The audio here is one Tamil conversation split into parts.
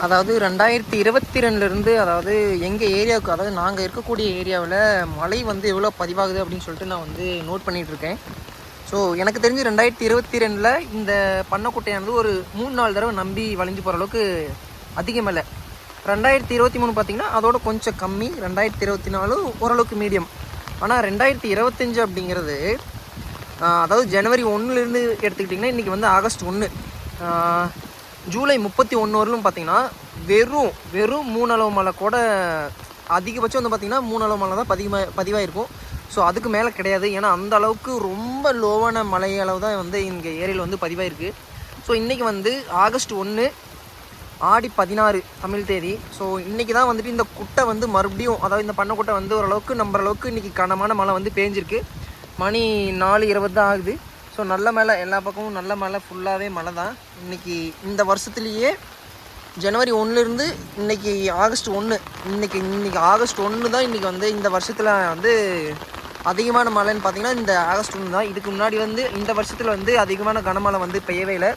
அதாவது ரெண்டாயிரத்தி இருபத்தி ரெண்டுலேருந்து அதாவது எங்கள் ஏரியாவுக்கு அதாவது நாங்கள் இருக்கக்கூடிய ஏரியாவில் மழை வந்து எவ்வளோ பதிவாகுது அப்படின்னு சொல்லிட்டு நான் வந்து நோட் பண்ணிகிட்ருக்கேன் ஸோ எனக்கு தெரிஞ்சு ரெண்டாயிரத்தி இருபத்தி ரெண்டில் இந்த பண்ணக்குட்டையானது ஒரு மூணு நாலு தடவை நம்பி வளைஞ்சு போகிற அளவுக்கு அதிகமில்லை ரெண்டாயிரத்தி இருபத்தி மூணு பார்த்தீங்கன்னா அதோட கொஞ்சம் கம்மி. ரெண்டாயிரத்தி இருபத்தி நாலு ஓரளவுக்கு மீடியம் ஆனால் ரெண்டாயிரத்தி இருபத்தஞ்சு அப்படிங்கிறது அதாவது ஜனவரி ஒன்றுலேருந்து எடுத்துக்கிட்டிங்கன்னா இன்றைக்கி வந்து ஆகஸ்ட் ஒன்று ஜூலை முப்பத்தி ஒன்று வரலும் பார்த்தீங்கன்னா வெறும் வெறும் மூணளவு மழை கூட அதிகபட்சம் வந்து பார்த்திங்கன்னா மூணளவு மலை மழை தான் பதிவாக பதிவாயிருக்கும். ஸோ அதுக்கு மேலே கிடையாது. ஏன்னா அந்த அளவுக்கு ரொம்ப லோவான மழை அளவு தான் வந்து இங்கே ஏரியாவில் வந்து பதிவாயிருக்கு. ஸோ இன்றைக்கி வந்து ஆகஸ்ட் ஒன்று ஆடி பதினாறு தமிழ் தேதி. ஸோ இன்றைக்கி தான் வந்துட்டு இந்த குட்டை வந்து மறுபடியும் அதாவது இந்த பண்ணக்குட்டை வந்து ஓரளவுக்கு நம்புற அளவுக்கு இன்றைக்கி கனமான மழை வந்து பேஞ்சிருக்கு. மணி நாலு இருபது தான் ஆகுது. ஸோ நல்ல மழை எல்லா பக்கமும் நல்ல மழை ஃபுல்லாகவே மழை தான். இன்றைக்கி இந்த வருஷத்துலேயே ஜனவரி ஒன்றுலேருந்து இன்னைக்கு ஆகஸ்ட் ஒன்று இன்னைக்கு இன்றைக்கி ஆகஸ்ட் ஒன்று தான் இன்றைக்கி வந்து இந்த வருஷத்தில் வந்து அதிகமான மழைன்னு பார்த்திங்கன்னா இந்த ஆகஸ்ட் ஒன்று தான். இதுக்கு முன்னாடி வந்து இந்த வருஷத்தில் வந்து அதிகமான கனமழை வந்து பெய்யவே இல்லை.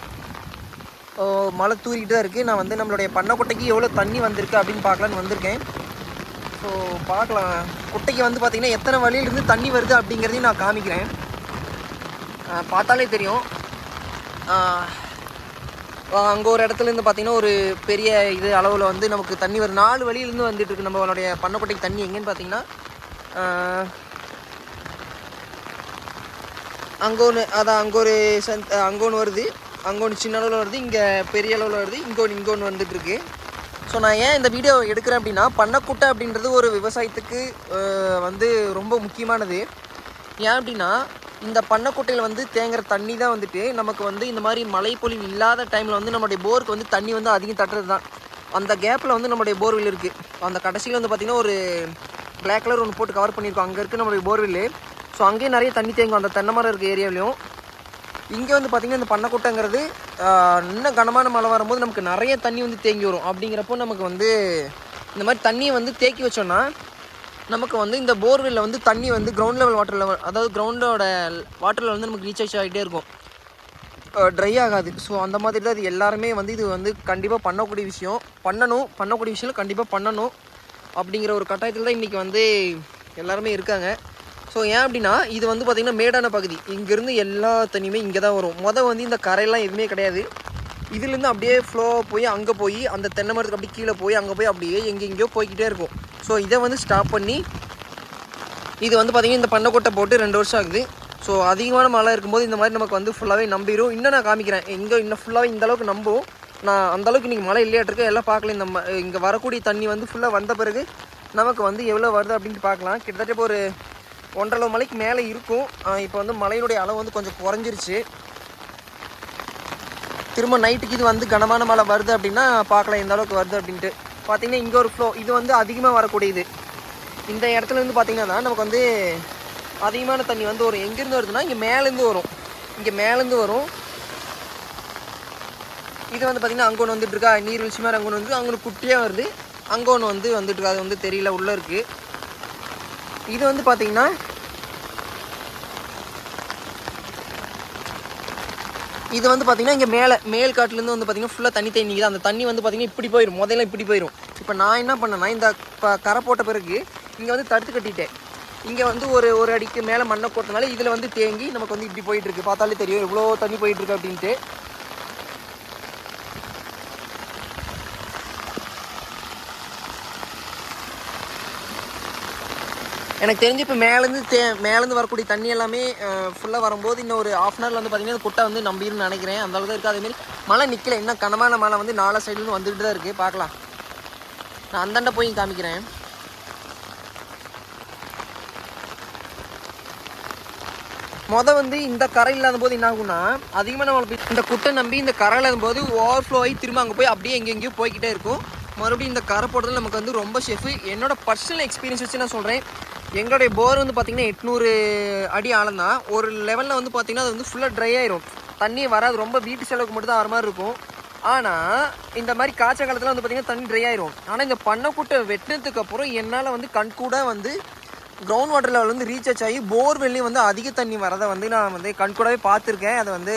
மழை தூரிக்கிட்டு தான் இருக்குது நான் வந்து நம்மளுடைய பண்ணைக்குட்டைக்கு எவ்வளோ தண்ணி வந்திருக்கு அப்படின்னு பார்க்கலான்னு வந்திருக்கேன். ஸோ பார்க்கலாம் குட்டைக்கு வந்து பார்த்திங்கன்னா எத்தனை வழியிலேருந்து தண்ணி வருது அப்படிங்கிறதையும் நான் காமிக்கிறேன். பார்த்தாலே தெரியும். அங்கே ஒரு இடத்துல இருந்து பார்த்தீங்கன்னா ஒரு பெரிய இது அளவில் வந்து நமக்கு தண்ணி ஒரு நாலு வழியிலேருந்து வந்துட்டு இருக்கு நம்மளுடைய பண்ணப்பட்டைக்கு தண்ணி. எங்கேன்னு பார்த்தீங்கன்னா அங்கே ஒன்று அதான் அங்கே ஒரு சந்த் அங்கே ஒன்று வருது. அங்கே ஒன்று சின்ன அளவில் வருது. இங்கே பெரிய அளவில் வருது. இங்கே ஒன்று இங்கே ஒன்று வந்துட்டுருக்கு ஸோ நான் ஏன் இந்த வீடியோ எடுக்கிறேன் அப்படின்னா பண்ணக்கூட்டை அப்படின்றது ஒரு விவசாயத்துக்கு வந்து ரொம்ப முக்கியமானது. ஏன் அப்படின்னா இந்த பண்ணைக்குட்டையில் வந்து தேங்குற தண்ணி தான் வந்துட்டு நமக்கு வந்து இந்த மாதிரி மழைப்பொழிவு இல்லாத டைமில் வந்து நம்மளுடைய போருக்கு வந்து தண்ணி வந்து அதிகம் தட்டுறது தான் அந்த கேப்பில் வந்து நம்மளுடைய போர்வெல் இருக்குது அந்த கடைசியில் வந்து பார்த்திங்கன்னா ஒரு பிளாக் கலர் ஒன்று போட்டு கவர் பண்ணியிருக்கோம். அங்கே இருக்குது நம்மளுடைய போர்வெல் ஸோ அங்கேயும் நிறைய தண்ணி தேங்கும். அந்த தென்னை மரம் இருக்க ஏரியாவிலையும் இங்கே வந்து பார்த்திங்கன்னா இந்த பண்ணைக்குட்டைங்கிறது இன்னும் கனமான மழை வரும்போது நமக்கு நிறைய தண்ணி வந்து தேங்கி வரும். அப்படிங்கிறப்போ நமக்கு வந்து இந்த மாதிரி தண்ணியை வந்து தேக்கி வச்சோன்னா நமக்கு வந்து இந்த போர்வெல்ல வந்து தண்ணி வந்து கிரவுண்ட் லெவல் வாட்டர் லெவல் அதாவது கிரவுண்டோட வாட்டர் லெவல் வந்து நமக்கு ரீசார்ஜ் ஆகிட்டே இருக்கும். ட்ரை ஆகாது. ஸோ அந்த மாதிரி தான் இது எல்லாருமே வந்து இது வந்து கண்டிப்பாக பண்ணக்கூடிய விஷயம். பண்ணணும் பண்ணக்கூடிய விஷயம் கண்டிப்பாக பண்ணணும். அப்படிங்கிற ஒரு கட்டாயத்தில் தான் இன்றைக்கி வந்து எல்லாருமே இருக்காங்க. ஸோ ஏன் அப்படின்னா இது வந்து பார்த்திங்கன்னா மேடான பகுதி. இங்கேருந்து எல்லா தண்ணியுமே இங்கே தான் வரும். மொதல் வந்து இந்த கரையெல்லாம் எதுவுமே கிடையாது. இதுலேருந்து அப்படியே ஃப்ளோ போய் அங்கே போய் அந்த தென்னை மரத்துக்கு அப்படியே கீழே போய் அங்கே போய் அப்படியே எங்கெங்கேயோ போய்க்கிட்டே இருக்கும். ஸோ இதை வந்து ஸ்டாப் பண்ணி இது வந்து பார்த்திங்கன்னா இந்த பண்ணைக்கொட்டை போட்டு ரெண்டு வருஷம் ஆகுது. ஸோ அதிகமான மழை இருக்கும்போது இந்த மாதிரி நமக்கு வந்து ஃபுல்லாகவே நம்பிடும் இன்னும் நான் காமிக்கிறேன். இங்கே இன்னும் ஃபுல்லாகவே இந்த அளவுக்கு நம்பும் நான் அந்தளவுக்கு இன்றைக்கி மழை இல்லையாட்டிருக்கு எல்லாம் பார்க்கல. இந்த ம- இங்கே வரக்கூடிய தண்ணி வந்து ஃபுல்லாக வந்த பிறகு நமக்கு வந்து எவ்வளோ வருது அப்படின்ட்டு பார்க்கலாம். கிட்டத்தட்ட இப்போ ஒரு ஒன்றரை மலைக்கு மேலே இருக்கும். இப்போ வந்து மழையினுடைய அளவு வந்து கொஞ்சம் குறைஞ்சிருச்சு. திரும்ப நைட்டுக்கு இது வந்து கனமான மழை வருது அப்படின்னா பார்க்கலாம் எந்த அளவுக்கு வருது அப்படின்ட்டு. பார்த்திங்கன்னா இங்கே ஒரு ஃப்ளோ இது வந்து அதிகமாக வரக்கூடியது. இந்த இடத்துல இருந்து பார்த்திங்கன்னா நமக்கு வந்து அதிகமான தண்ணி வந்து வரும். எங்கேருந்து வருதுன்னா இங்கே மேலேருந்து வரும். இங்கே மேலேருந்து வரும். இது வந்து பார்த்தீங்கன்னா அங்கே ஒன்று வந்துட்டுருக்கா நீர்வீழ்ச்சி மாதிரி அங்கே ஒன்று வந்து அங்கே குட்டியாக வருது. அங்கே ஒன்று வந்து வந்துட்டுருக்கா அது வந்து தெரியல உள்ளே இருக்குது இது வந்து பார்த்தீங்கன்னா இது வந்து பார்த்திங்கன்னா இங்கே மேலே மேல் காட்டிலேருந்து வந்து பார்த்தீங்கன்னா ஃபுல்லாக தண்ணி தேங்கி நிற்கிது அந்த தண்ணி வந்து பார்த்திங்கன்னா இப்படி போயிடும் முதல்ல இப்படி போயிடும் இப்போ நான் என்ன பண்ணேன்னா இந்த இப்போ கரை போட்ட பிறகு இங்கே வந்து தடுத்து கட்டிட்டேன். இங்கே வந்து ஒரு ஒரு அடிக்கு மேலே மண்ணை போட்டனால இதில் வந்து தேங்கி நமக்கு வந்து இப்படி போயிட்டுருக்கு பார்த்தாலே தெரியும் எவ்வளோ தண்ணி போயிட்டுருக்கு அப்படின்ட்டு. எனக்கு தெரிஞ்சு இப்போ மேலேருந்து தே மேலேருந்து வரக்கூடிய தண்ணி எல்லாமே ஃபுல்லாக வரும்போது இன்னும் ஒரு ஆஃப் அன் ஹவரில் வந்து பார்த்தீங்கன்னா குட்டை வந்து நம்பிருன்னு நினைக்கிறேன். அந்த அளவுக்கு இருக்குது. அதேமாரி மழை நிற்கல இன்னும் கனமான மழை வந்து நாலா சைட்லேருந்து வந்துட்டு தான் இருக்குது பார்க்கலாம் நான் அந்தாண்ட போய் காமிக்கிறேன். மொதல் வந்து இந்த கரை இல்லாத போது என்ன ஆகும்னா அதிகமாக மழை இந்த குட்டை நம்பி இந்த கரை இல்லாத போது ஓவர்ஃப்ளோ ஆகி திரும்ப அங்கே போய் அப்படியே எங்கெங்கேயோ போய்கிட்டே இருக்கும். மறுபடியும் இந்த கரை போடுறதுல நமக்கு வந்து ரொம்ப ஷெஃப் என்னோட பர்சனல் எக்ஸ்பீரியன்ஸ் வச்சு நான் சொல்கிறேன் எங்களுடைய போர் வந்து பார்த்திங்கன்னா எட்நூறு அடி ஆழம் தான். ஒரு லெவலில் வந்து பார்த்திங்கன்னா அது வந்து ஃபுல்லாக ட்ரை ஆயிரும். தண்ணி வராது. ரொம்ப வீட்டு செலவுக்கு மட்டும் தான் வர மாதிரி இருக்கும். ஆனால் இந்த மாதிரி காய்ச்ச காலத்தில் வந்து பார்த்திங்கன்னா தண்ணி ட்ரை ஆயிரும். ஆனால் இந்த பண்ணைக்குட்டை வெட்டினதுக்கு அப்புறம் என்னால் வந்து கண்கூட வந்து கிரவுண்ட் வாட்டர் லெவல் வந்து ரீசார்ஜ் ஆகி போர்வெல்லையும் வந்து அதிக தண்ணி வரதை வந்து நான் வந்து கண்கூடவே பார்த்துருக்கேன். அதை வந்து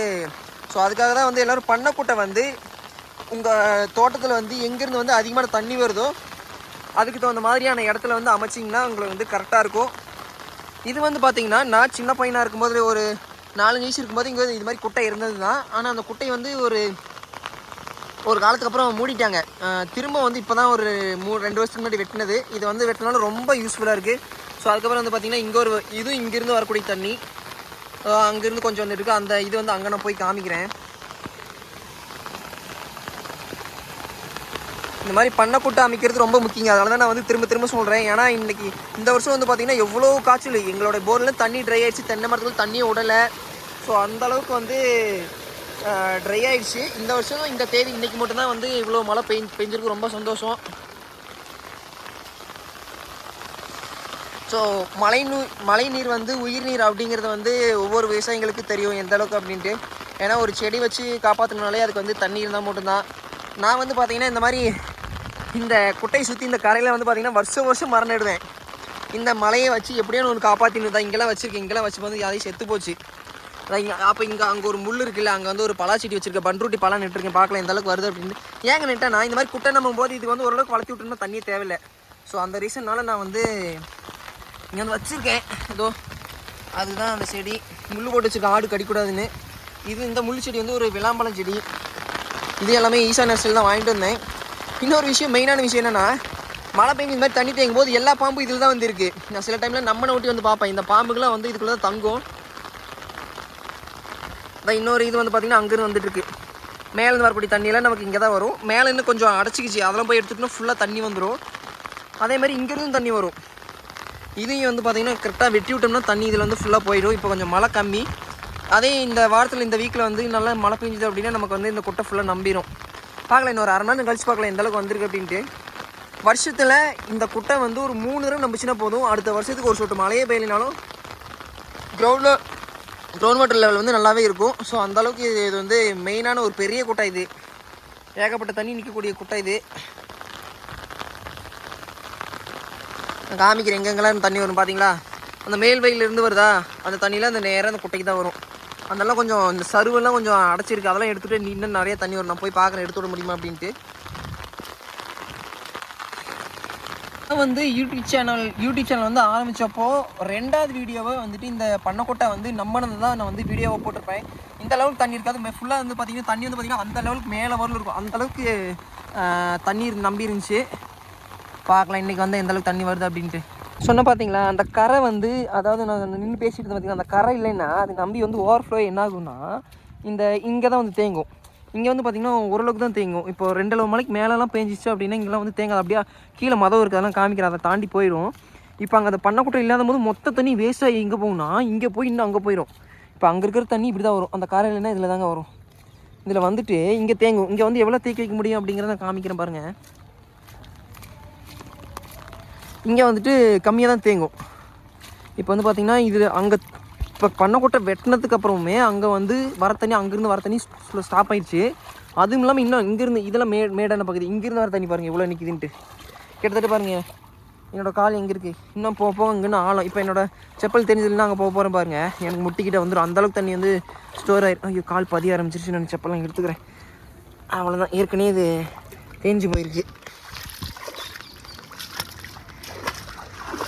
ஸோ அதுக்காக தான் வந்து எல்லோரும் பண்ணைக்குட்டை வந்து உங்கள் தோட்டத்தில் வந்து எங்கேருந்து வந்து அதிகமான தண்ணி வருதோ அதுக்கு தகுந்த மாதிரியான இடத்துல வந்து அமைச்சிங்கன்னா உங்களுக்கு வந்து கரெக்டாக இருக்கும். இது வந்து பார்த்திங்கன்னா நான் சின்ன பையனாக இருக்கும்போது ஒரு நாலஞ்சு வயசு இருக்கும்போது இங்கே இது மாதிரி குட்டை இருந்தது தான் ஆனால் அந்த குட்டை வந்து ஒரு ஒரு காலத்துக்கு அப்புறம் மூடிட்டாங்க. திரும்ப வந்து இப்போ தான் ஒரு மூ ரெண்டு வருஷத்துக்கு முன்னாடி வெட்டினது. இது வந்து வெட்டினாலும் ரொம்ப யூஸ்ஃபுல்லாக இருக்குது ஸோ அதுக்கப்புறம் வந்து பார்த்திங்கன்னா இங்கே ஒரு இதுவும் இங்கேருந்து வரக்கூடிய தண்ணி. அங்கேருந்து கொஞ்சம் வந்துட்டு இருக்குது அந்த இது வந்து அங்கே நான் போய் காமிக்கிறேன். இந்த மாதிரி பண்ணக்கூட்ட அமைக்கிறது ரொம்ப முக்கியம் அதனால தான் நான் வந்து திரும்ப திரும்ப சொல்கிறேன் ஏன்னா இன்னைக்கு இந்த வருஷம் வந்து பார்த்திங்கன்னா எவ்வளோ காய்ச்சல். எங்களோட போரில் தண்ணி ட்ரை ஆகிடுச்சு தென்னை மரத்துக்கு தண்ணியை விடலை ஸோ அந்த அளவுக்கு வந்து ட்ரை ஆகிடுச்சு இந்த வருஷம் இந்த தேதி இன்றைக்கி மட்டும்தான் வந்து இவ்வளோ மழை பெய் பெஞ்சிருக்கு. ரொம்ப சந்தோஷம். ஸோ மழை நீர் மழை நீர் வந்து உயிர் நீர் அப்படிங்கிறது வந்து ஒவ்வொரு விவசாயிங்களுக்கு தெரியும் எந்த அளவுக்கு அப்படின்ட்டு. ஏன்னா ஒரு செடி வச்சு காப்பாற்றணுனாலே அதுக்கு வந்து தண்ணி இருந்தால் மட்டும்தான். நான் வந்து பார்த்தீங்கன்னா இந்த மாதிரி இந்த குட்டையை சுற்றி இந்த கரையில் வந்து பார்த்தீங்கன்னா வருஷம் வருஷம் மரம் நடுவேன் இந்த மலையை வச்சு எப்படியோ ஒன்று காப்பாற்றினு தான் இங்கெல்லாம் வச்சுருக்கேன். இங்கெல்லாம் வச்சு வந்து யாரையும் செத்து போச்சு. இங்கே அப்போ இங்கே அங்கே ஒரு முள் இருக்குல்ல அங்கே வந்து ஒரு பலா செடி வச்சிருக்கேன் பண்ருட்டி பழம் நட்டுருக்கேன். பார்க்கலாம் இந்த அளவுக்கு வருது அப்படின்னு. ஏங்க நட்டேன் நான் இந்த மாதிரி குட்டை நம்பும் போது இது வந்து ஓரளவுக்கு வளர்த்தி விட்டுருந்தா தண்ணியே தேவையில்லை. ஸோ அந்த ரீசன்னால நான் வந்து இங்கே வந்து வச்சுருக்கேன். ஏதோ அதுதான் அந்த செடி. முள் போட்டு வச்சுருக்க ஆடு கடிக்கூடாதுன்னு. இது இந்த முள் செடி வந்து ஒரு விளாம்பழம் செடி. இது எல்லாமே ஈசா நர்சரியில் தான் வாங்கிட்டு வந்தேன். இன்னொரு விஷயம் மெயினான விஷயம் என்னென்னா மழை பெஞ்சு இந்த மாதிரி தண்ணி தேங்கும் போது எல்லா பாம்பும் இதில் தான் வந்துருக்கு. நான் சில டைமில் நம்மனை ஒட்டி வந்து பார்ப்பேன். இந்த பாம்புகள்லாம் வந்து இதுக்குள்ளே தான் தங்கும். அதான் இன்னொரு இது வந்து பார்த்திங்கன்னா அங்கேருந்து வந்துட்டுருக்கு. மேலேருந்து வரக்கூடிய தண்ணியெல்லாம் நமக்கு இங்கே தான் வரும். மேலே இன்னும் கொஞ்சம் அடைச்சிக்கிச்சு. அதெல்லாம் போய் எடுத்துக்கிட்டோம் ஃபுல்லாக தண்ணி வந்துடும் அதே மாதிரி இங்கேருந்து தண்ணி வரும். இதையும் வந்து பார்த்திங்கன்னா கரெக்டாக வெட்டி விட்டோம்னா தண்ணி இதில் வந்து ஃபுல்லாக போயிடும். இப்போ கொஞ்சம் மழை கம்மி. அதே இந்த வாரத்தில் இந்த வீக்கில் வந்து நல்லா மழை பெஞ்சுது அப்படின்னா நமக்கு வந்து இந்த குட்டை ஃபுல்லாக நம்பிடும் பார்க்கலாம் இன்னொரு அரை மணி நேரம் கழிச்சு பார்க்கலாம் எந்த அளவுக்கு வந்திருக்கு அப்படின்ட்டு. வருஷத்தில் இந்த குட்டை வந்து ஒரு மூணு தடவை நம்பிச்சுன்னா போதும். அடுத்த வருஷத்துக்கு ஒரு சொட்டு மழையே பெய்யலினாலும் கிரவுண்டில் கிரவுண்ட் வாட்டர் லெவல் வந்து நல்லாவே இருக்கும். ஸோ அந்தளவுக்கு இது இது வந்து மெயினான ஒரு பெரிய குட்டை இது. ஏகப்பட்ட தண்ணி நிற்கக்கூடிய குட்டை இது. காமிக்கிறேன் எங்கெங்கெல்லாம் தண்ணி வரும் பார்த்தீங்களா அந்த மேல் வயல்லேருந்து வருதா? அந்த தண்ணியில் அந்த நேராக அந்த குட்டைக்கு தான் வரும். அதெல்லாம் கொஞ்சம் இந்த சருவெல்லாம் கொஞ்சம் அடைச்சிருக்கு. அதெல்லாம் எடுத்துகிட்டு இன்னும் நிறைய தண்ணி வரும். நான் போய் பார்க்குறேன். எடுத்து விட முடியுமா அப்படின்ட்டு. நான் வந்து யூடியூப் சேனல் யூடியூப் சேனல் வந்து ஆரம்பித்தப்போ ரெண்டாவது வீடியோவை வந்துட்டு இந்த பண்ணக்கோட்டை வந்து நம்பினது தான் நான் வந்து வீடியோவை போட்டிருப்பேன். இந்த லெவலுக்கு தண்ணி இருக்காது. ஃபுல்லாக வந்து பார்த்திங்கன்னா தண்ணி வந்து பார்த்திங்கன்னா அந்த லெவலுக்கு மேலே வரல இருக்கும். அந்தளவுக்கு தண்ணி நம்பி இருந்துச்சு பார்க்கலாம் இன்றைக்கி வந்து எந்த அளவுக்கு தண்ணி வருது அப்படின்ட்டு. சொன்ன பார்த்தீங்களா அந்த கரை வந்து அதாவது நான் நின்று பேசிட்டு இருந்தேன் பார்த்தீங்களா அந்த கரை இல்லைன்னா அது நம்பி வந்து ஓவர்ஃப்ளோ என்ன ஆகும்னா இந்த இங்கே தான் வந்து தேங்கும். இங்கே வந்து பார்த்திங்கன்னா ஓரளவுக்கு தான் தேங்கும். இப்போ ரெண்டு அளவு மலைக்கு மேலெலாம் பேஞ்சிச்சு அப்படின்னா இங்கெல்லாம் வந்து தேங்காது அப்படியே கீழே மதம் இருக்குது அதெல்லாம் காமிக்கிறேன். அதை தாண்டி போயிடும் இப்போ அங்கே அந்த பண்ணக்கூட்டம் இல்லாத போது மொத்த தண்ணி வேஸ்ட்டாக எங்கே போகும்னா இங்கே போய் இன்னும் அங்கே போயிடும் இப்போ அங்கே இருக்கிற தண்ணி இப்படி தான் வரும். அந்த கரை இல்லைன்னா இதில் தாங்க வரும். இதில் வந்துட்டு இங்கே தேங்கும். இங்கே வந்து எவ்வளோ தேக்கி வைக்க முடியும் அப்படிங்கிறத நான் காமிக்கிறேன் பாருங்கள் இங்கே வந்துட்டு கம்மியாக தான் தேங்கும். இப்போ வந்து பார்த்திங்கன்னா இது அங்கே இப்போ பண்ணக்கொட்டை வெட்டினதுக்கு அப்புறமே அங்கே வந்து வர தண்ணி அங்கேருந்து வர தண்ணி ஸ்டாப் ஆயிடுச்சு. அதுவும் இல்லாமல் இன்னும் இங்கேருந்து இதெல்லாம் மே மேடான பகுதி இங்கேருந்து வர தண்ணி பாருங்கள் இவ்வளோ நிற்கிதுன்ட்டு கிட்டத்தட்ட பாருங்கள் என்னோடய கால் எங்கே இருக்குது இன்னும் போக போக இங்கேன்னு ஆழம். இப்போ என்னோடய செப்பல் தெரிஞ்சதுன்னா அங்கே போக போகிறேன் பாருங்கள் எனக்கு முட்டிக்கிட்ட வந்துடும் அந்தளவுக்கு தண்ணி வந்து ஸ்டோர் ஆயிரும் ஐயோ கால் பதிய ஆரம்பிச்சிருச்சு நான் செப்பல்லாம் எடுத்துக்கிறேன். அவ்வளோதான் ஏற்கனவே இது தேஞ்சு போயிருக்கு.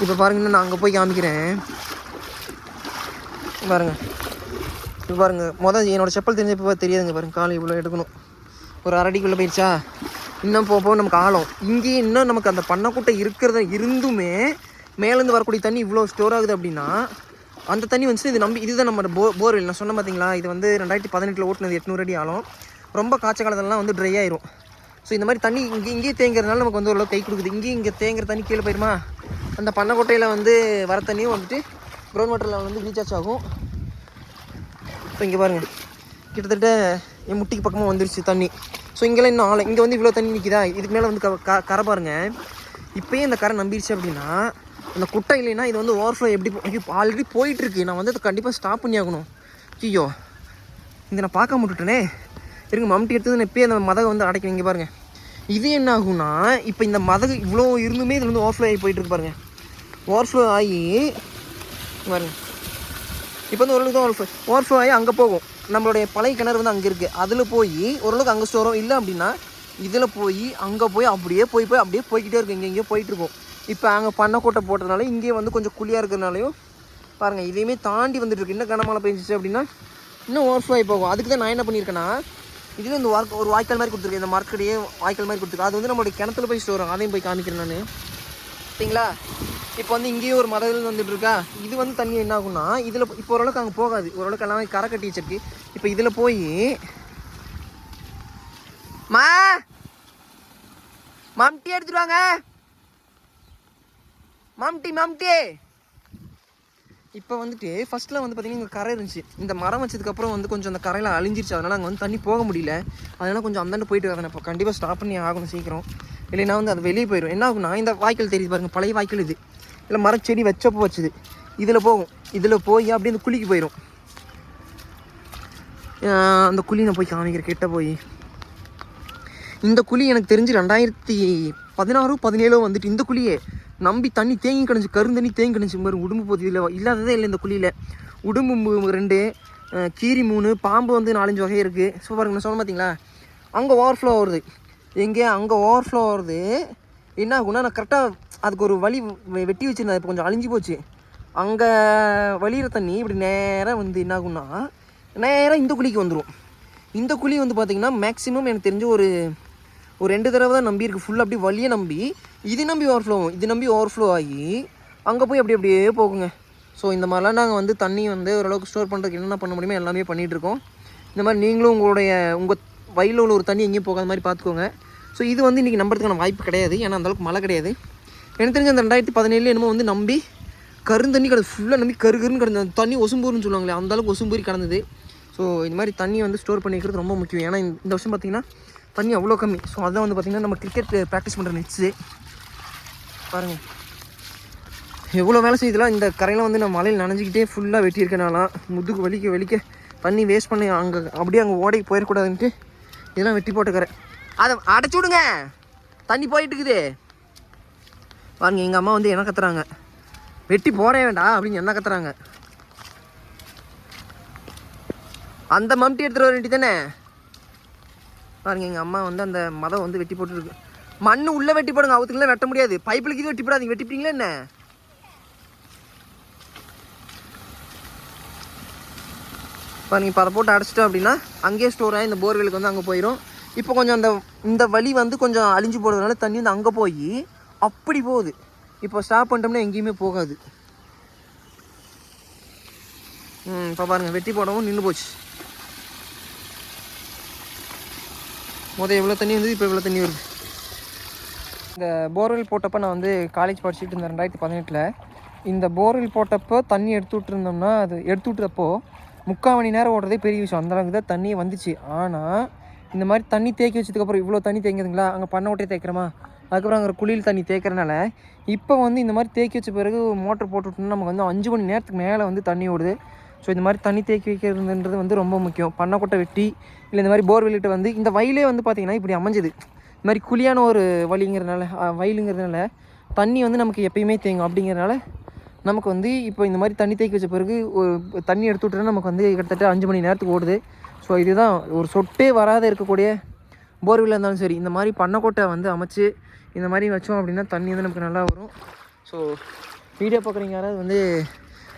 இப்போ பாருங்க நான் அங்கே போய் காமிக்கிறேன். பாருங்க. இப்போ பாருங்கள் மொதல் என்னோட செப்பல் தெரிஞ்ச இப்போ தெரியாதுங்க பாருங்க காலை இவ்வளோ எடுக்கணும். ஒரு அரடிக்குள்ளே போயிடுச்சா இன்னும் போக போக நமக்கு ஆழம். இங்கேயே இன்னும் நமக்கு அந்த பண்ணக்கூட்டை இருக்கிறத இருந்துமே மேலேருந்து வரக்கூடிய தண்ணி இவ்வளோ ஸ்டோர் ஆகுது அப்படின்னா அந்த தண்ணி வந்து இது நம்பி இதுதான் நம்ம போ போர்வெல் நான் சொன்ன பார்த்தீங்களா இது வந்து ரெண்டாயிரத்தி பதினெட்டில் ஓட்டுனது எட்நூறு அடி ஆழம். ரொம்ப காய்ச்ச காலத்துலலாம் வந்து ட்ரை ஆயிரும். ஸோ இந்த மாதிரி தண்ணி இங்கே இங்கேயே தேங்கிறதுனால நமக்கு வந்து ஓரளவு கை கொடுக்குது. இங்கேயும் இங்கே தேங்குற தண்ணி கீழே போயிருமா? அந்த பண்ணக்கொட்டையில் வந்து வர தண்ணியும் வந்துட்டு கிரவுண்ட் வாட்டரில் வந்து ரீசார்ஜ் ஆகும். இப்போ இங்கே பாருங்கள் கிட்டத்தட்ட என் முட்டிக்கு பக்கமாக வந்துருச்சு தண்ணி. ஸோ இங்கெல்லாம் இன்னும் ஆளை இங்கே வந்து இவ்வளோ தண்ணி நிற்கிதா இதுக்கு மேலே வந்து க க- கரை பாருங்கள் இப்போயே இந்த கரை நம்பிடுச்சு அப்படின்னா அந்த குட்டை இல்லைன்னா இது வந்து ஓவர்ஃப்ளோ எப்படி ஐயோ ஆல்ரெடி போயிட்டுருக்கு. நான் வந்து அதை கண்டிப்பாக ஸ்டாப் பண்ணி ஆகணும். ஐயோ. இதை நான் பார்க்க முட்டுட்டேனே இருங்க மம்டி எடுத்தது நான் இப்போயே அந்த மதகை வந்து அடைக்கணும் இங்கே பாருங்கள் இது என்ன ஆகும்னா இப்போ இந்த மதகு இவ்வளோ இருந்துமே இதில் வந்து ஓவர்ஃப்ளோ ஆகி போயிட்டுருக்கு பாருங்கள் ஓவர்ஃப்ளோ ஆகி பாருங்க. இப்போ வந்து ஓரளவுக்கு தான் ஓவர் ஓவர் ஃப்ளோ ஆகி அங்கே போகும். நம்மளுடைய பழைய கிணறு வந்து அங்கே இருக்குது அதில் போய் ஓரளவுக்கு அங்கே ஸ்டோரும் இல்லை அப்படின்னா இதில் போய் அங்கே போய் அப்படியே போய் போய் அப்படியே போய்கிட்டே இருக்கும். இங்கே இங்கேயோ போயிட்டுருக்கும் இப்போ அங்கே பண்ணக்கூட்டை போட்டதுனால இங்கேயே வந்து கொஞ்சம் குழியாக இருக்கிறதுனாலையும் பாருங்கள் இதையுமே தாண்டி வந்துட்டு இருக்கு. இன்னும் கனமழை பெஞ்சிச்சு அப்படின்னா இன்னும் ஓவர்ஃப்ளோ ஆகி போகும். அதுக்கு தான் நான் என்ன பண்ணியிருக்கேன்னா இதுல இந்த வார்க் ஒரு வாய்க்கால் மாதிரி கொடுத்துருக்கேன். இந்த மரக்கடையே வாய்க்கால் மாதிரி கொடுத்துருக்கேன். அது வந்து நம்மளுடைய கிணத்துல போய் ஸ்டோர் ஆகும். அதையும் போய் காமிக்கிறேன் நான். சரிங்களா? இப்போ வந்து இங்கேயும் ஒரு மதவில் வந்துட்டு இருக்கா இது வந்து தண்ணி என்ன ஆகும்னா இதில் இப்போ ஓரளவுக்கு அங்கே போகாது. ஓரளவுக்கு எல்லாமே கரை கட்டி வச்சிருக்கு. இப்போ இதில் போய் மா! மம்டி எடுத்துட்டு வாங்க. மம்டி மம்டி! இப்போ வந்துட்டு ஃபர்ஸ்ட்டில் வந்து பார்த்தீங்கன்னா இங்கே கரை இருந்துச்சு. இந்த மரம் வச்சதுக்கப்புறம் வந்து கொஞ்சம் அந்த கரையில் அழிஞ்சிருச்சு. அதனால் அங்கே வந்து தண்ணி போக முடியல. அதனால் கொஞ்சம் அந்தாண்டு போயிட்டு வரேன். இப்போ கண்டிப்பாக ஸ்டாப் பண்ணி ஆகணும் சீக்கிரம். இல்லைன்னா வந்து அது வெளியே போயிடும் என்ன ஆகும்னா இந்த வாய்க்கால் தெரியுது பாருங்கள் பழைய வாய்க்கால் இது. இல்லை மரச்செடி வச்சப்போ வச்சுது. இதில் போகும். இதில் போய் அப்படியே அந்த குழிக்கு போயிடும் அந்த குழி நான் போய் காமிக்கிறேன். கிட்ட போய். இந்த குழி எனக்கு தெரிஞ்சு ரெண்டாயிரத்தி பதினாறு பதினேழோ வந்துட்டு இந்த குழியே நம்பி தண்ணி தேங்கி கிடஞ்சி கருந்தண்ணி தேங்கி கிடஞ்சி மாதிரி உடும்பு போகுது இதில் இல்லாததே இல்லை இந்த குழியில். உடும்பு ரெண்டு கீரி மூணு பாம்பு வந்து நாலஞ்சு வகை இருக்குது ஸோ பாருங்க நான் சொன்ன பார்த்தீங்களா அங்கே ஓவர்ஃப்ளோ வருது எங்கே? அங்கே ஓவர்ஃப்ளோ வருது என்ன ஆகும்னா நான் கரெக்டாக அதுக்கு ஒரு வழி வெட்டி வச்சுருந்தேன் இப்போ கொஞ்சம் அழிஞ்சு போச்சு. அங்கே வழியிற தண்ணி இப்படி நேராக வந்து என்ன ஆகும்னா நேராக இந்த குழிக்கு வந்துடும் இந்த குழி வந்து பார்த்திங்கன்னா மேக்ஸிமம் எனக்கு தெரிஞ்சு ஒரு ஒரு ரெண்டு தடவை தான் நம்பி இருக்குது ஃபுல்லாக அப்படியே வழியை நம்பி இது நம்பி ஓவர்ஃப்ளோ ஆகும். இது நம்பி ஓவர்ஃப்ளோ ஆகி அங்கே போய் அப்படி அப்படியே போகுங்க. ஸோ இந்த மாதிரிலாம் நாங்கள் வந்து தண்ணி வந்து ஓரளவுக்கு ஸ்டோர் பண்ணுறதுக்கு என்னென்ன பண்ண முடியுமோ எல்லாமே பண்ணிகிட்டு இருக்கோம். இந்த மாதிரி நீங்களும் உங்களுடைய உங்கள் வயலில் உள்ள ஒரு தண்ணி எங்கேயும் போகாத மாதிரி பார்த்துக்கோங்க ஸோ இது வந்து இன்றைக்கி நம்புறதுக்கான வாய்ப்பு கிடையாது. ஏன்னா அந்தளவுக்கு மழை கிடையாது. எனக்கு தெரிஞ்ச அந்த ரெண்டாயிரத்தி பதினேழுல என்னமோ வந்து நம்பி கருந்தண்ணி கிடந்து ஃபுல்லாக நம்பி கருகருன்னு கிடந்தது அந்த தண்ணி ஒசும்பூர்னு சொல்லுவாங்களே அந்த அளவுக்கு ஒசும்பூரி கிடந்தது. ஸோ இந்த மாதிரி தண்ணி வந்து ஸ்டோர் பண்ணி வைக்கிறது ரொம்ப முக்கியம். ஏன்னா இந்த வருஷம் பார்த்திங்கன்னா தண்ணி அவ்வளோ கம்மி. ஸோ அதான் வந்து பார்த்திங்கன்னா நம்ம கிரிக்கெட் ப்ராக்டிஸ் பண்ணுற நெட்ஸு பாருங்கள் எவ்வளோ வேலை செய்யுதுலாம் இந்த கரையில் வந்து நான் மலையில் நனைஞ்சிக்கிட்டே ஃபுல்லாக வெட்டியிருக்கனாலாம் முதுகு வலிக்க வலிக்க தண்ணி வேஸ்ட் பண்ணி அங்கே அப்படியே அங்கே ஓடைக்கு போயிடக்கூடாதுன்ட்டு இதெல்லாம் வெட்டி போட்ட கரை. அதை அடைச்சி விடுங்க. தண்ணி போயிட்டு இருக்குது. பாருங்க எங்கள் அம்மா வந்து என்ன கத்துறாங்க? வெட்டி போகிறே வேண்டாம் அப்படின்னு என்ன கத்துறாங்க? அந்த மம்டி எடுத்துகிட்டு வர வேண்டி தானே? பாருங்க எங்கள் அம்மா வந்து அந்த மதம் வந்து வெட்டி போட்டுருக்கு. மண் உள்ளே வெட்டி போடுங்க அவத்துக்குலாம் வெட்ட முடியாது. பைப்பிலுக்கு இது வெட்டி போடாதீங்க. வெட்டிப்பீங்களா என்ன? பாருங்கள் இப்போ அதை போட்டு அடைச்சிட்டோம் அப்படின்னா அங்கேயே ஸ்டோர் ஆகி இந்த போர்வெலுக்கு வந்து அங்கே போயிடும் இப்போ கொஞ்சம் அந்த இந்த வழி வந்து கொஞ்சம் அழிஞ்சு போடுறதுனால தண்ணி வந்து அங்கே போய் அப்படி போகுது. இப்போ ஸ்டாப் பண்ணிட்டோம்னா எங்கேயுமே போகாது. ம் இப்போ பாருங்கள் வெட்டி போடவும் நின்று போச்சு. முதல் எவ்வளோ தண்ணி இருந்தது இப்போ எவ்வளோ தண்ணி வருது. இந்த போர்வெல் போட்டப்போ நான் வந்து காலேஜ் படிச்சுட்டு இருந்தேன் ரெண்டாயிரத்தி பதினெட்டில் இந்த போர்வெல் போட்டப்போ தண்ணி எடுத்து விட்டுருந்தோம்னா அது எடுத்து விட்டுறப்போ முக்கால் மணி நேரம் ஓடுறதே பெரிய விஷயம். அந்த அளவுக்கு தான் தண்ணி வந்துச்சு. ஆனால் இந்த மாதிரி தண்ணி தேக்கி வச்சதுக்கப்புறம் இவ்வளோ தண்ணி தேங்குதுங்களா? அங்கே பண்ண ஓட்டே தேய்க்கிறோமா? அதுக்கப்புறம் அங்கே குளியில் தண்ணி தேய்க்கிறனால இப்போ வந்து இந்த மாதிரி தேக்கி வச்ச பிறகு மோட்டர் போட்டு விட்டோம்னா நமக்கு வந்து அஞ்சு மணி நேரத்துக்கு மேலே வந்து தண்ணி ஓடுது. ஸோ இந்த மாதிரி தண்ணி தேக்கி வைக்கிறதுன்றது வந்து ரொம்ப முக்கியம். பண்ணக்கொட்டை வெட்டி இல்லை இந்த மாதிரி போர் வெளியிட்டு வந்து இந்த வயலே வந்து பார்த்திங்கன்னா இப்படி அமைஞ்சது. இந்த மாதிரி குழியான ஒரு வழிங்கிறதுனால வயலுங்கிறதுனால தண்ணி வந்து நமக்கு எப்பயுமே தேங்கும். அப்படிங்கிறனால நமக்கு வந்து இப்போ இந்த மாதிரி தண்ணி தேக்கி வச்ச பிறகு தண்ணி எடுத்து விட்டுனா நமக்கு வந்து கிட்டத்தட்ட அஞ்சு மணி நேரத்துக்கு ஓடுது. ஸோ இதுதான் ஒரு சொட்டே வராத இருக்கக்கூடிய போர்வெல்லாக இருந்தாலும் சரி இந்த மாதிரி பண்ணக்கோட்டை வந்து அமைச்சு இந்த மாதிரி வச்சோம் அப்படின்னா தண்ணி வந்து நமக்கு நல்லா வரும். ஸோ வீடியோ பார்க்குறீங்க யாராவது வந்து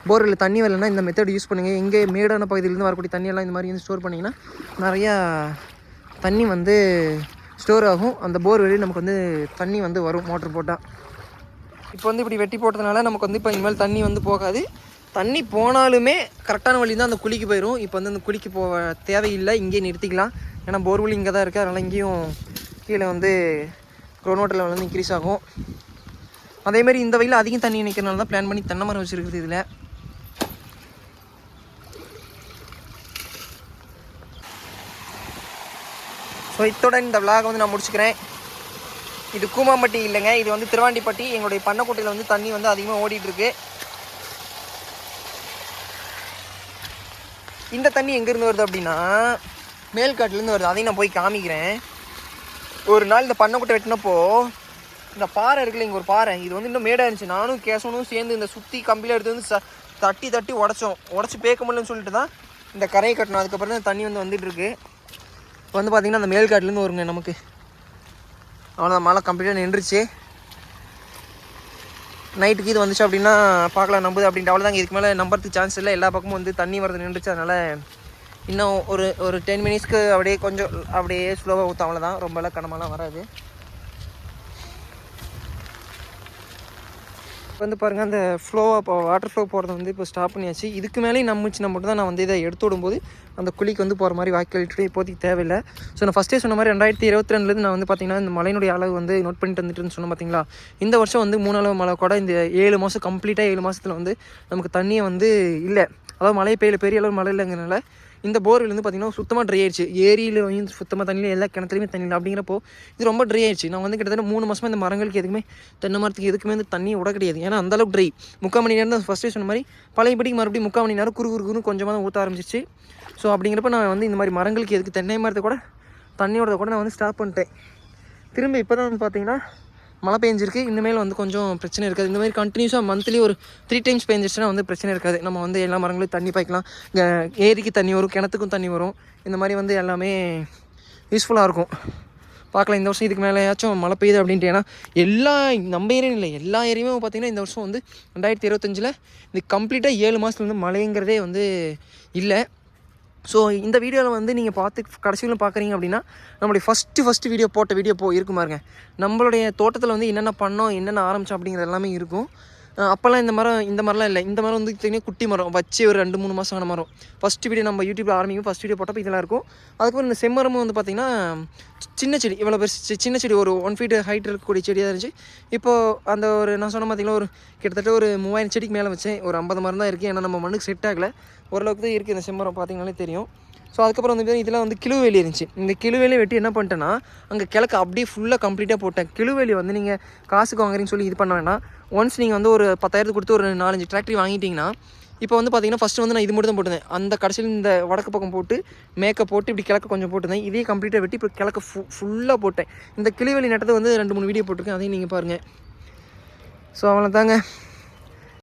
போர்வெல் தண்ணி வரலைன்னா இந்த மெத்தட் யூஸ் பண்ணுங்கள் எங்கே மேடான பகுதியிலேருந்து வரக்கூடிய தண்ணியெல்லாம் இந்த மாதிரி வந்து ஸ்டோர் பண்ணிங்கன்னா நிறையா தண்ணி வந்து ஸ்டோர் ஆகும். அந்த போர் வெளியே நமக்கு வந்து தண்ணி வந்து வரும் மோட்டர் போட்டால் இப்போ வந்து இப்படி வெட்டி போட்டதுனால நமக்கு வந்து இப்போ இனிமேல் தண்ணி வந்து போகாது. தண்ணி போனாலுமே கரெக்டான வழி தான் அந்த குழிக்கு போயிடும் இப்போ வந்து அந்த குழிக்கு போக தேவையில்லை. இங்கேயே நிறுத்திக்கலாம். ஏன்னா போர்வெல் இங்கே தான் இருக்குது அதனால் இங்கேயும் கீழே வந்து க்ரோனோட்டர் லெவல் வந்து இன்க்ரீஸ் ஆகும். அதேமாதிரி இந்த வயலில் அதிகம் தண்ணி நிற்கிறனால தான் பிளான் பண்ணி தென்னை மரம் வச்சுருக்குது இதில். ஸோ இத்தோட இந்த விலாகை வந்து நான் முடிச்சுக்கிறேன். இது கூமாம்பட்டி இல்லைங்க. இது வந்து திருவாண்டிப்பட்டி. எங்களுடைய பண்ணக்கோட்டையில் வந்து தண்ணி வந்து அதிகமாக ஓடிட்டுருக்கு. இந்த தண்ணி எங்கேருந்து வருது அப்படின்னா மேல்காட்டிலேருந்து வருது. அதையும் நான் போய் காமிக்கிறேன். ஒரு நாள் இந்த பண்ணைக்குட்டை வெட்டினப்போ இந்த பாறை இருக்குல்ல இங்கே ஒரு பாறை. இது வந்து இன்னும் மேடாக இருந்துச்சு. நானும் கேசவனும் சேர்ந்து இந்த சுற்றி கம்பியில் எடுத்து வந்து ச தட்டி தட்டி உடச்சோம். உடச்சி பேக்க முடியலன்னு சொல்லிட்டு தான் இந்த கரையை கட்டணும் அதுக்கப்புறம் தான் தண்ணி வந்து வந்துட்டு இருக்கு. வந்து பார்த்திங்கன்னா அந்த மேல்காட்டிலேருந்து வருங்க நமக்கு. அவ்வளோதான் மழை கம்ப்ளீட்டாக நின்றுச்சு. நைட்டுக்கு இது வந்துச்சு அப்படின்னா பார்க்கலாம். நம்புது அப்படின்ட்டு. அவ்வளோதாங்க இதுக்கு மேலே நம்புறதுக்கு சான்ஸ் இல்லை. எல்லா பக்கமும் வந்து தண்ணி வரது நின்றுச்சு. அதனால் இன்னும் ஒரு ஒரு டென் மினிட்ஸ்க்கு அப்படியே கொஞ்சம் அப்படியே ஸ்லோவாக ஊற்றும் அவ்வளோதான் ரொம்பலாம் கனமாலாம் வராது. இப்போ வந்து பாருங்கள் அந்த ஃப்ளோவாக இப்போ வாட்டர் ஃப்ளோ போகிறத வந்து இப்போ ஸ்டாப் பண்ணியாச்சு. இதுக்கு மேலேயும் நம்பிச்சுனா மட்டும் தான் நான் வந்து இதை எடுத்து விடும்போது அந்த குழிக்கு வந்து போகிற மாதிரி வாய்க்கால் இப்போதைக்கு தேவையில்லை. ஸோ நான் ஃபஸ்ட்டே சொன்ன மாதிரி ரெண்டாயிரத்தி இருபத்தி ரெண்டுலேருந்து நான் வந்து பார்த்திங்கன்னா இந்த மழையினுடைய அளவு வந்து நோட் பண்ணிட்டு வந்துட்டுன்னு சொன்னேன் பார்த்தீங்களா இந்த வருஷம் வந்து மூணு அளவு மழை கூட இந்த ஏழு மாதம் கம்ப்ளீட்டாக ஏழு மாதத்தில் வந்து நமக்கு தண்ணியை வந்து இல்லை. அதாவது மழை பெய்யல பெரிய அளவு மழை இல்லைங்கிறனால இந்த போர்வெல் வந்து பார்த்திங்கன்னா சுத்தமாக ட்ரை ஆயிடுச்சு. ஏரியில் சுத்தமாக தண்ணியில் எல்லா கிணத்துலையுமே தண்ணியில் அப்படிங்கிறப்போ இது ரொம்ப ட்ரை ஆயிடுச்சு. நான் வந்து கிட்டத்தட்ட மூணு மாதமாக இந்த மரங்களுக்கு எதுக்குமே தென்னை மரத்துக்கு எதுக்குமே வந்து தண்ணி விட கிடையாது. ஏன்னா அந்தளவுக்கு ட்ரை முக்கால் மணி நேரம் தான் ஃபஸ்ட்டே சொன்ன மாதிரி பழையபடிக்கு மறுபடியும் முக்கால் மணி நேரம் குறு குறுக்குன்னு கொஞ்சமாக தான் ஊற்ற ஆரம்பிச்சிச்சு ஸோ அப்படிங்கிறப்ப நான் வந்து இந்த மாதிரி மரங்களுக்கு எதுக்கு தென்னை மரத்தை கூட தண்ணியோட கூட நான் வந்து ஸ்டாப் பண்ணிட்டேன். திரும்ப இப்போ தான் வந்து பார்த்தீங்கன்னா மழை பெஞ்சிருக்கு. இனிமேல் வந்து கொஞ்சம் பிரச்சனை இருக்காது. இந்த மாதிரி கண்டினியூஸாக மந்த்லி ஒரு த்ரீ டைம்ஸ் பெஞ்சிச்சுன்னா வந்து பிரச்சனை இருக்காது. நம்ம வந்து எல்லா மரங்களும் தண்ணி பாய்க்கலாம். ஏரிக்கு தண்ணி வரும் கிணத்துக்கும் தண்ணி வரும். இந்த மாதிரி வந்து எல்லாமே யூஸ்ஃபுல்லாக இருக்கும். பார்க்கலாம். இந்த வருஷம் இதுக்கு மேலேயாச்சும் மழை பெய்யுது அப்படின்ட்டு. ஏன்னா எல்லா நம்ம ஏரியும் இல்லை எல்லா ஏரியுமே பார்த்தீங்கன்னா இந்த வருஷம் வந்து ரெண்டாயிரத்தி இருபத்தஞ்சில் இந்த கம்ப்ளீட்டாக ஏழு மாதத்துலேருந்து வந்து மழைங்கிறதே வந்து இல்லை. ஸோ இந்த வீடியோவில் வந்து நீங்கள் பார்த்து கடைசியிலும் பார்க்குறீங்க அப்படின்னா நம்மளுடைய ஃபஸ்ட்டு ஃபஸ்ட்டு வீடியோ போட்ட வீடியோ போ இருக்கும் நம்மளுடைய தோட்டத்தில் வந்து என்னென்ன பண்ணோம் என்னென்ன ஆரம்பித்தோம் அப்படிங்கிறது எல்லாமே இருக்கும். அப்போல்லாம் இந்த மரம் இந்த மரம்லாம் இல்லை. இந்த மரம் வந்து பார்த்தீங்கன்னா குட்டி மரம். வச்சு ஒரு ரெண்டு மூணு மாதம் ஆன மரம். ஃபஸ்ட்டு வீடியோ நம்ம யூடியூப்பில் ஆரம்பிக்கும் ஃபஸ்ட் வீடியோ போட்டப்போ இதெல்லாம் இருக்கும். அதுக்கப்புறம் இந்த செம்மரமும் வந்து பார்த்திங்கன்னா சின்ன செடி இவ்வளோ பெருசு சி- சின்ன செடி ஒரு ஒன் ஃபீட் ஹைட் இருக்கக்கூடிய செடியாக இருந்துச்சு. இப்போது அந்த ஒரு நான் சொன்ன பார்த்திங்கன்னா ஒரு கிட்டத்தட்ட ஒரு மூவாயிரம் செடிக்கு மேலே வச்சேன். ஒரு ஐம்பது மரம் தான் இருக்குது ஏன்னா நம்ம மண்ணுக்கு செட் ஆகலை. ஓரளவுக்கு தான் இருக்குது இந்த செம்மரம் பார்த்திங்கனாலே தெரியும். ஸோ அதுக்கப்புறம் வந்து இதெல்லாம் வந்து கிழுவேலி இருந்துச்சு. இந்த கிழுவேலியை வெட்டி என்ன பண்ணிட்டேன்னா அங்கே கிழக்கு அப்படியே ஃபுல்லாக கம்ப்ளீட்டாக போட்டேன். கிழுவேலி வந்து நீங்கள் காசுக்கு வாங்குறீங்கன்னு சொல்லி இது பண்ண வேணாம். ஒன்ஸ் நீங்கள் வந்து ஒரு பத்தாயிரத்து கொடுத்து ஒரு நாலஞ்சு டிராக்டரி வாங்கிட்டீங்கன்னா இப்போ வந்து பார்த்தீங்கன்னா ஃபஸ்ட்டு வந்து நான் இது மட்டும் தான் போட்டிருந்தேன். அந்த கடைசியில் இந்த வடக்கு பக்கம் போட்டு மேக்கப் போட்டு இப்படி கிழக்க கொஞ்சம் போட்டிருந்தேன். இதே கம்ப்ளீட்டாக வெட்டி இப்போ கிழக்க ஃபு ஃபுல்லாக போட்டேன். இந்த கிளிவெளி நட்டத்தை வந்து ரெண்டு மூணு வீடியோ போட்டிருக்கேன். அதையும் நீங்கள் பாருங்கள் ஸோ அவ்வளோ தாங்க